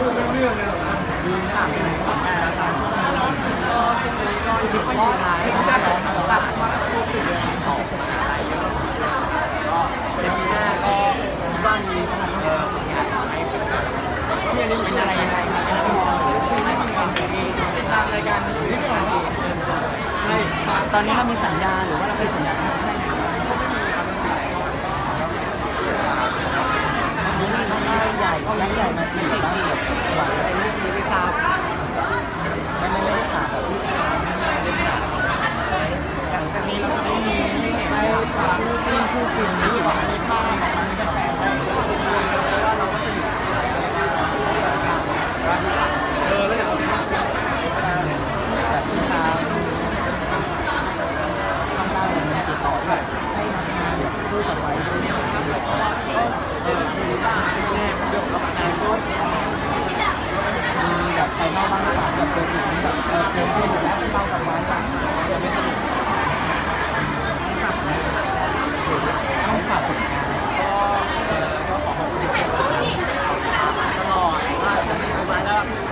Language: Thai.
รื่องเลยเหรอมีถามเป็นผลงานแล้วกันก็ช่วงนี้ก็ยู่ไม่ค่อยมีอะไรตัดมาพูดถึงเดือนสองอะไรเยอะก็ในปีหน้าก็คิดว่ามีเอ่อผลงานให้แฟนๆพี่อันนี้เป็นอะไรยังไงเป็นละครหรือซีรีส์เป็นการเองตามรายการนี้อยู่ที่ไหนไม่ตอนนี้เรามีสัญญาหรือว่าเราเป็นสัญญาให้ใคร ก็ไม่มีครับไม่มีอะไร มีนัก ข่าวใหญ่เขายักษ์ใหญ่มาจีบบ้างเหร